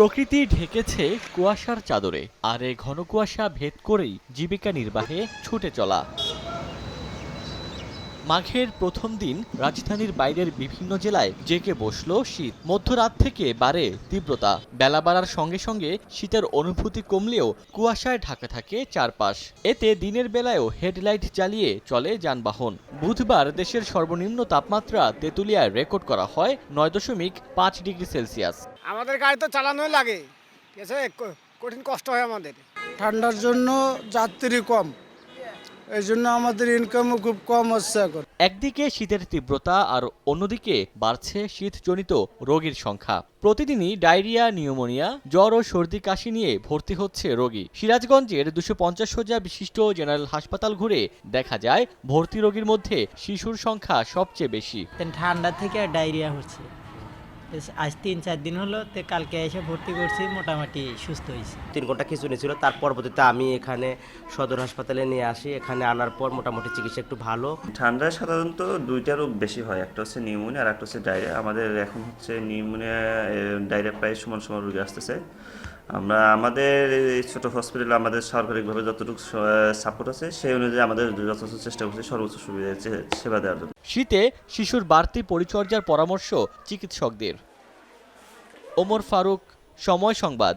প্রকৃতি ঢেকেছে কুয়াশার চাদরে আর এ ঘন কুয়াশা ভেদ করেই জীবিকা নির্বাহে ছুটে চলা। মাঘের প্রথম দিন রাজধানীর বাইরের বিভিন্ন জেলায় জেকে বসল শীত। মধ্যরাত থেকে বাড়ে তীব্রতা। বেলা বাড়ার সঙ্গে সঙ্গে শীতের অনুভূতি কমলেও কুয়াশায় ঢাকা থাকে চারপাশ। এতে দিনের বেলায়ও হেডলাইট জ্বালিয়ে চলে যানবাহন। বুধবার দেশের সর্বনিম্ন তাপমাত্রা তেঁতুলিয়ায় রেকর্ড করা হয় নয় দশমিক পাঁচ ডিগ্রি সেলসিয়াস। আমাদের গাড়ি তো চালানো লাগে। কঠিন কষ্ট হয় আমাদের। ঠান্ডার জন্য যাত্রী কম। এই জন্য আমাদের ইনকামও খুব কম হচ্ছে এখন। একদিকে শীতের তীব্রতা আর অন্যদিকে বাড়ছে শীতজনিত রোগীর সংখ্যা। প্রতিদিনই ডায়রিয়া নিউমোনিয়া জ্বর ও সর্দি কাশি নিয়ে ভর্তি হচ্ছে রোগী। সিরাজগঞ্জের দুশো পঞ্চাশ শয্যা বিশিষ্ট জেনারেল হাসপাতাল ঘুরে দেখা যায় ভর্তি রোগীর মধ্যে শিশুর সংখ্যা সবচেয়ে বেশি। ঠান্ডা থেকে ডায়রিয়া হচ্ছে। আজ তিন চার দিন হলো তে কালকে এসে ভর্তি করছি মোটামুটি সুস্থ হয়েছে। তিন ঘণ্টা খিচুড়ি ছিল তার পরবর্তীতে আমি এখানে সদর হাসপাতালে নিয়ে আসি এখানে আনার পর মোটামুটি চিকিৎসা একটু ভালো। ঠান্ডায় সাধারণত দুইটা রোগ বেশি হয় একটা হচ্ছে নিউমোনিয়া আর একটা হচ্ছে ডায়রিয়া। আমাদের এখন হচ্ছে নিউমোনিয়া ডায়রিয়া প্রায় সমান সমান রোগী আসতেছে। আমরা আমাদের এই ছোট হসপিটালে আমাদের সরকারিভাবে যতটুকু সাপোর্ট আছে, সেই অনুযায়ী আমাদের যথেষ্ট চেষ্টা করছি সর্বোচ্চ সুবিধা সেবা দেওয়ার জন্য। শীতে শিশুর বাড়তি পরিচর্যার পরামর্শ চিকিৎসকদের। ওমর ফারুক, সময় সংবাদ।